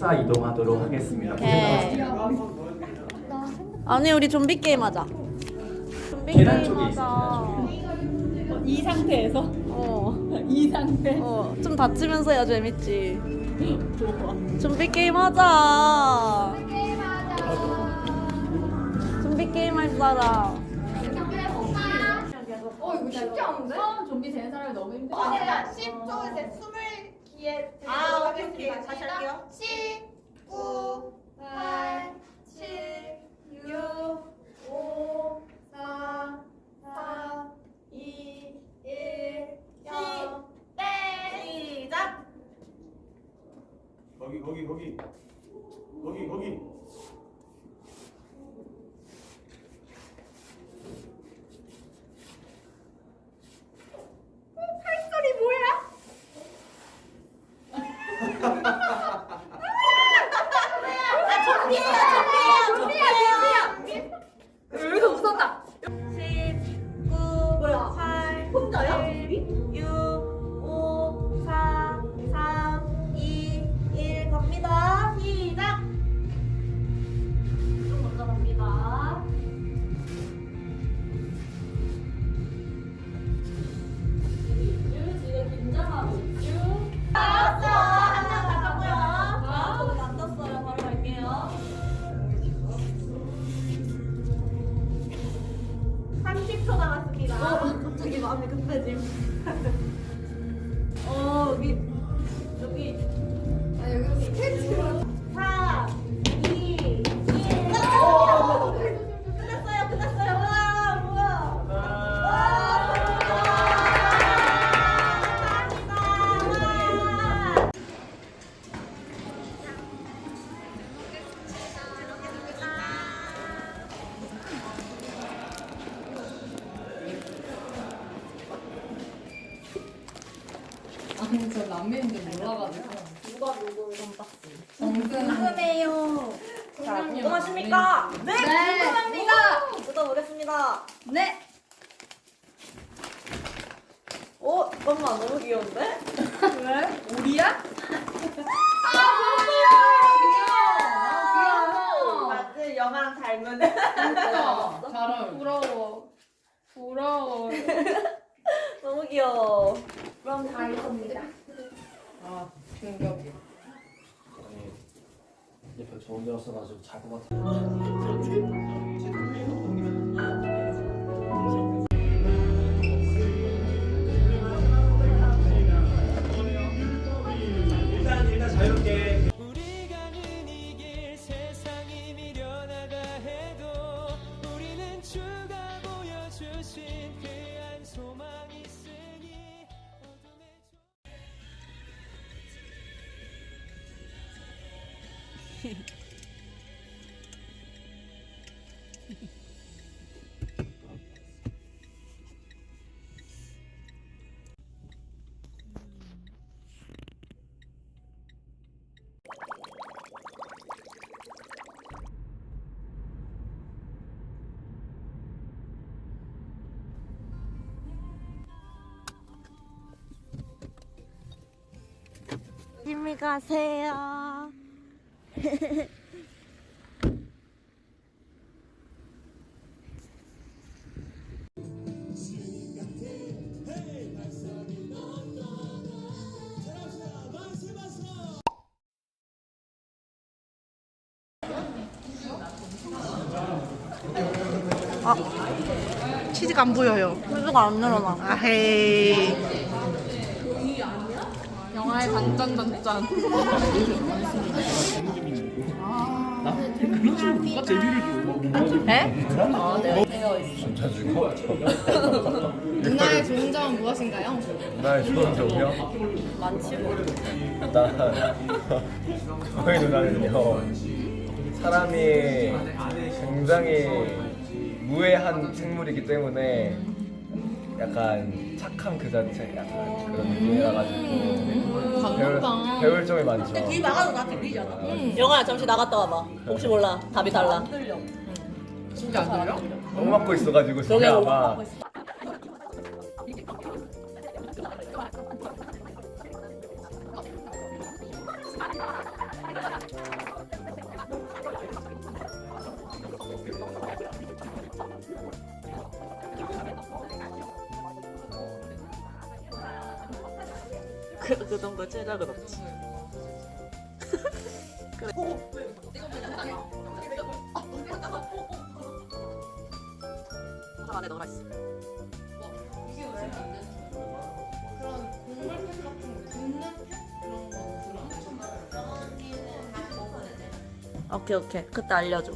식사 이동하도록 하겠습니다. 네. 아니 우리 좀비 게임 하자. 좀비 계란 쪽에 있어. 이 상태에서 어. 이 상태 어. 좀 다치면서 해야 재밌지. 좀비 게임 하자. 좀비 게임 할 사람. 어 이거 쉽지 않은데? 처음 좀비 되는 사람이 너무 힘들어. 어, 10초 이제 20 예, 아, 오케이, 오케이. 다시 할게요. 10, 9, 8, 7, 6, 5, 갑자 아니 저 남매인 줄 몰라가지고 누가 누구 선박스. 궁금해요 자 궁금하십니까? 네, 네. 궁금합니다. 뜯어보겠습니다. 네 어 잠깐만 너무 귀여운데? 왜? 우리야? 귀여워 맞지 영화랑 닮은. 진짜 잘 어울려 부러워. 부러워 너무 귀여워. 그럼 다 읽습니다. 아 충격이야 아니 옆에 저 혼자 왔어가지고 잘것 같아. 조심히 가세요. 치즈가 안 보여요. 수주가 안 늘어나. 아 헤이. 영화의 단짠 단짠 누나의 좋은 점은 무엇인가요? 나의 좋은 점이요? 많지 뭐. 일단 저희 누나는요 사람이 굉장히 무해한 생물이기 때문에 약간 착함 그 자체 약간 그런 느낌이라 가지고 배울, 반갑다 배울 점이 많죠. 나가도 나 들리잖아. 영화야 잠시 나갔다 와봐. 혹시 몰라 답이 달라. 진짜 안 들려? 똥 맞고 있어가지고 저게 제가 아마 있어. 그 체력은 없지. 그래. 그 안에 넣어라 있어. 이게 왜안 되는 거야? 그런 곡물팩 같은 거, 굽는 팩 그런 거 들어? 오케이 오케이. 그때 알려줘.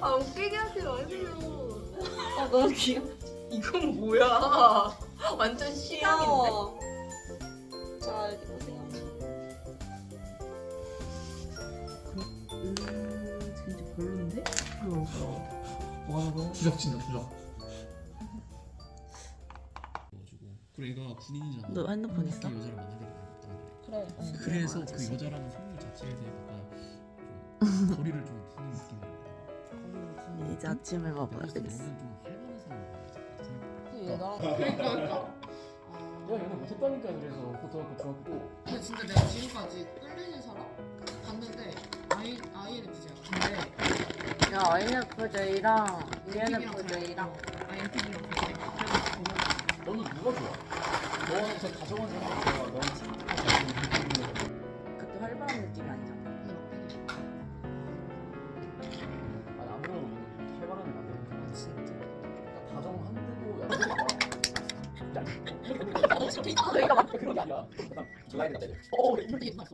아 웃기게 하지 마세요. 아 너무 귀여워. 이건 뭐야? 완전 시간인데. 주작친다 주작. 그래 얘가 군인이잖아. 너 핸드폰 있어? 그 여자를 만나게 그래. 그래서 그 여자랑 생물 자체에 대해 약간 좀 거리를 좀 두는 느낌이야. 이제 아침을 먹어야겠어. 너는 좀 활발한 사람을 얘 나랑 그러니까 야 얘는 못했다니까 그래서 고등학교 중학교 근데 진짜 내가 지금까지 끌리는 사람 봤는데 아이 INFJ야. 근데 야 INFJ랑 ENFJ랑. 너는 누가 좋아? 너한테 다정한 사람이 좋아? 너는 친구가 그렇게 활발한 느낌이 아니잖아. 아니 안 그러고 활발한 애 만들어. 진짜. 다정한데도 야. 저희가 막 그런 게 아니야. 좋아야 된다. 어, 이럴 때 있어.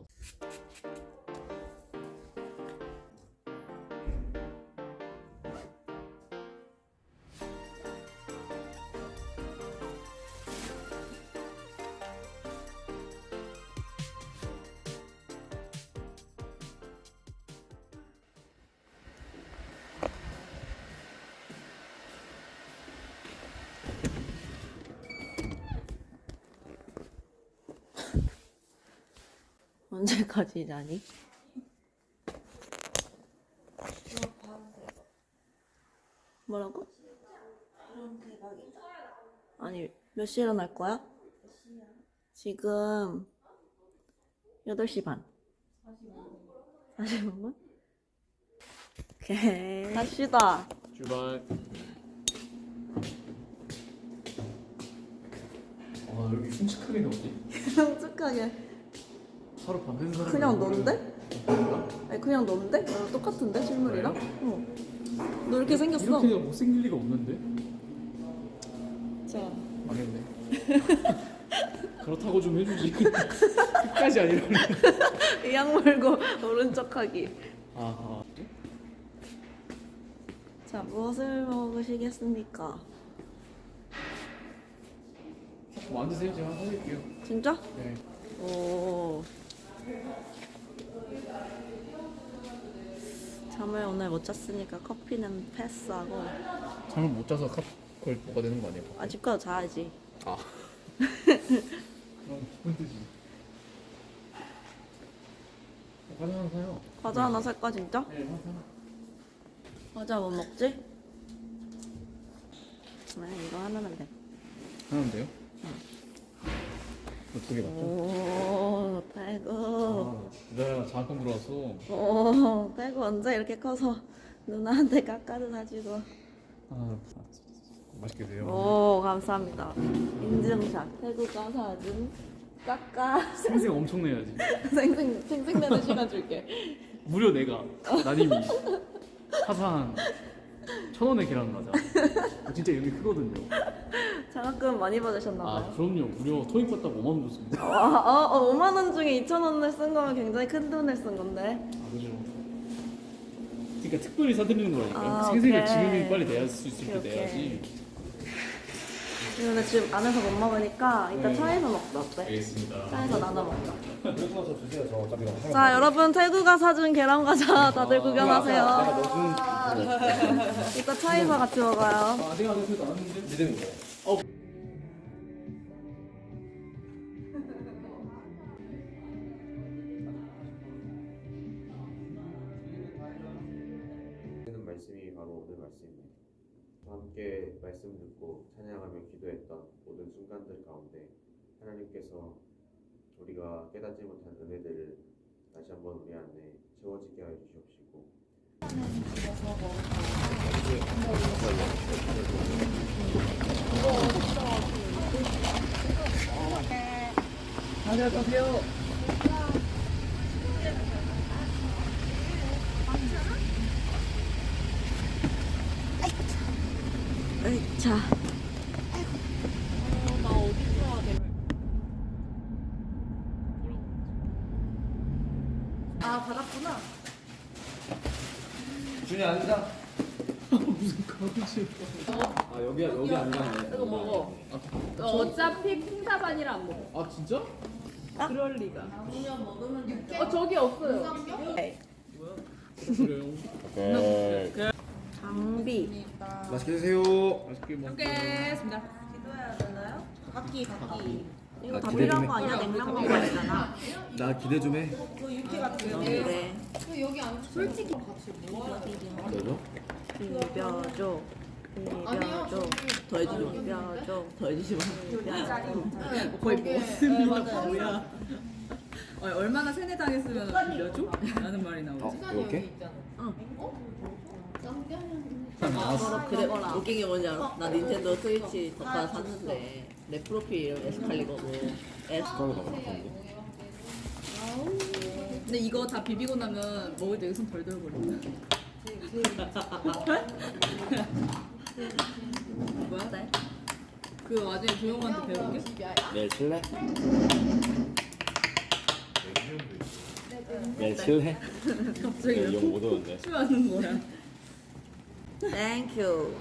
언제까지 자니? 뭐라고? 아니 몇 시에 일어날 거야? 지금 8시 반 45분? 오케이 갑시다 출발. 아 여기 끔찍하게 나오지? 끔찍하게 하루 밤새는 사람. 그냥 넌데? 아니 그냥 넌데? 나랑 똑같은데 실물이랑? 어. 너 이렇게 생겼어 이렇게 못생길 리가 없는데? 자 망했네. 그렇다고 좀 해주지. 끝까지 아니라는. 이 악 물고 오른쪽하기 아, 아. 자 무엇을 먹으시겠습니까? 뭐 앉으세요. 제가 사드릴게요. 진짜? 네. 오 잠을 오늘 못 잤으니까 커피는 패스하고 잠을 못 자서 컵 그걸 먹어야 되는 거 아니에요? 아집 가서 자야지 아. 그럼 무슨 뜻이? 과자 하나 사요. 과자 하나 살까 진짜? 네, 하나 사. 과자 뭐 먹지? 네 이거 하나면 돼 하나인데요? 어 떻게 맞죠? 오, 태구. 아, 기다려 잠깐 들어왔어. 오, 태구 언제 이렇게 커서 누나한테 깎아도 사주고. 아, 맛있게 드세요. 오, 감사합니다. 인증샷. 태구가 사준 깎아. 생생 엄청 내야지. 생생, 생생내는 시간 줄게. 무려 내가 나님이 사산 천 원에 계란 과자. 진짜 여기 크거든요. 장학금 많이 아 받으셨나봐요. 그럼요. 무려 토익 받다가 5만 원 줬습니다. 와, 어, 어, 5만 원 중에 2천 원을 쓴 거면 굉장히 큰 돈을 쓴 건데. 아 그죠. 그러니까 특별히 사드리는 거라니까. 아, 오케이. 지금이 빨리 내야 수 있을 때 오케이, 내야지. 근데 지금 안에서 못 먹으니까 이따 네. 차에서 먹자, 어때? 알겠습니다. 차에서 나눠 먹자. 그래서 저 주세요. 저 어차피 너무 자, 여러분 태구가 사준 계란 과자 다들 구경하세요. 이따 차에서 같이 먹어요. 아 내가 그래도 나왔는데. 믿음인 거예요. 하는 말씀이 바로 오늘 말씀입니다. 함께 말씀 듣고 찬양하며 기도했던 모든 순간들 가운데 하나님께서 우리가 깨닫지 못한 은혜들을 다시 한번 우리 안에 채워지게 하여 주시옵시고 가세요. 자. 아 받았구나. 준이 앉아. 아 여기 여기 앉아. 이거 먹어. 어차피 콩사반이라 안 먹어. 아 진짜? 그럴 리가. 당뇨 먹으면 육개. 어 저기 없어요. 그래요. 장비. 맛있게 드세요. 맛있게 먹. 먹겠습니다. 기도해야 되나요? 각기 각기. 이거 아, 다 기대 좀 필요한 해. 거 아니야? 냉면 먹어야 되잖아. 나 기대 좀 해. 그 거. 그래. 여기 안 솔직히 같이 뭐 너죠? 비벼줘. 비벼줘. 저기 더해주지 마. 비벼줘. 더 해주지 마. 비벼줘. 거의 모습이가 뭐야? 어, 얼마나 세뇌당했으면 빌려줘? 라는 말이 나오지. 어 이렇게? 있잖아. 응. 어? 짱짱한. 아, 그래, 웃긴 게 뭔지 알아? 나 닌텐도 스위치 덕화 샀는데 내 프로필 에스칼리버고 에스 거 같은데. 근데 이거 다 비비고 나면 먹을 때손 덜덜 거린다 뭐야? 그 와중에 조용한테 배울게 내일 칠래? 내일 칠래? 갑자기 왜못 오는데. 폭주하는 거야 땡큐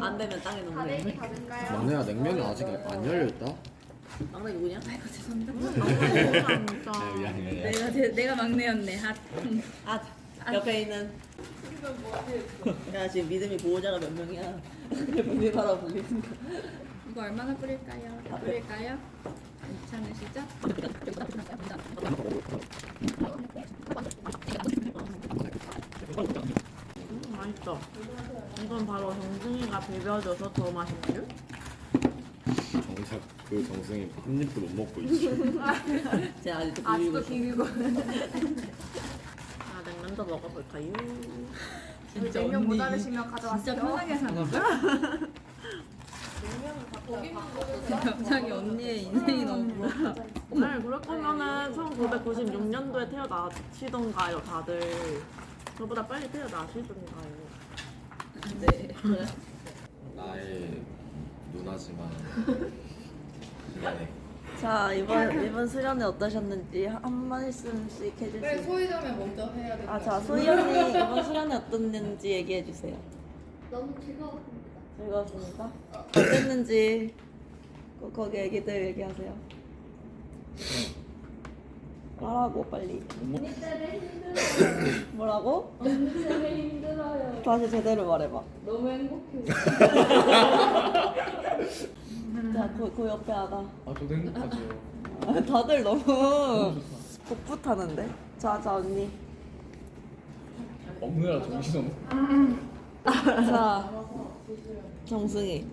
안 되면 땅에 놓는 막내야 냉면이 아직 안 열렸다. 막내 누구냐? 아이고 죄송합니다 아, 미안 미안. 내가 제, 내가 막내였네 핫. 아, 옆에 있는. 야, 지금 믿음이 보호자가 몇 명이야? 믿음이 바라보겠습니다. 이거 얼마나 끓일까요? 다 끓일까요? 괜찮으시죠? 음, 맛있어. 이건 바로 정승이가 비벼줘서 더 맛있지? 정작 그 정승이 한 입도 못 먹고 있지. 제가 아직도 아직도 비비고 있어. 비비고 아, 냉면도 먹어볼까요? 진짜 냉면 언니 모자르시면 진짜 가져가세요. 편하게 사는 거야? 갑자기 언니의 인생이 너무 부럽다 네, 그럴 거면은 1996년도에 태어나시던가요, 다들. 저보다 빨리 태어나시던가요. 네 나의 누나지만 미안해. 자, 이번, 이번 수련회 어떠셨는지 한 말씀씩 그래 해주세요. 소희점에 먼저 해야 돼. 아, 자, 소희 언니 이번 수련회 어땠는지 얘기해 주세요. 너무 즐거웠습니다. 즐거웠습니까? 어땠는지 거- 거기 애기들 얘기하세요. 말하고 빨리. 뭐라고? 다시 제대로 말해봐. 너무 행복해. 자, 그, 그 옆에 아가. 아 저도 행복하죠. 아, 다들 너무 너무 좋다. 복붙하는데. 자, 자 언니. 먹느라 정신 없. 자, 정승이.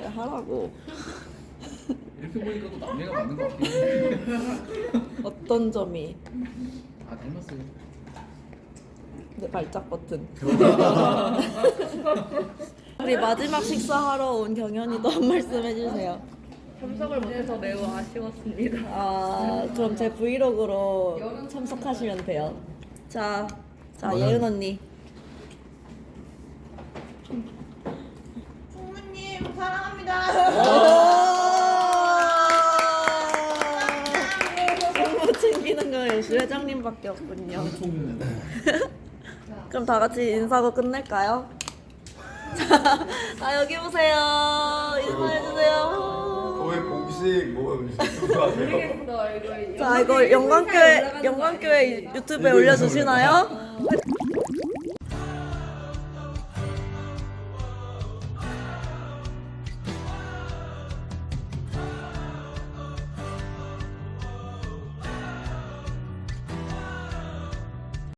왜 하라고? 이렇게 보니까 또 남매가 맞는 것 같긴 해. 어떤 점이 아 닮았어요. 내 발작 버튼. 우리 마지막 식사하러 온 경연이도 한 말씀 해주세요. 참석을 못해서 매우 아쉬웠습니다 아, 그럼 제 브이로그로 참석하시면 돼요. 자, 자 예은 언니. 부모님 사랑합니다. 공부 챙기는 거 역시 회장님밖에 없군요. 그럼 다 같이 인사하고 끝낼까요? 자, 아 여기 보세요. 인사해주세요. 왜 공식 뭐 하세요? 모르겠어 이거 자 이거 영광교회 영광교회 유튜브에 올려주시나요?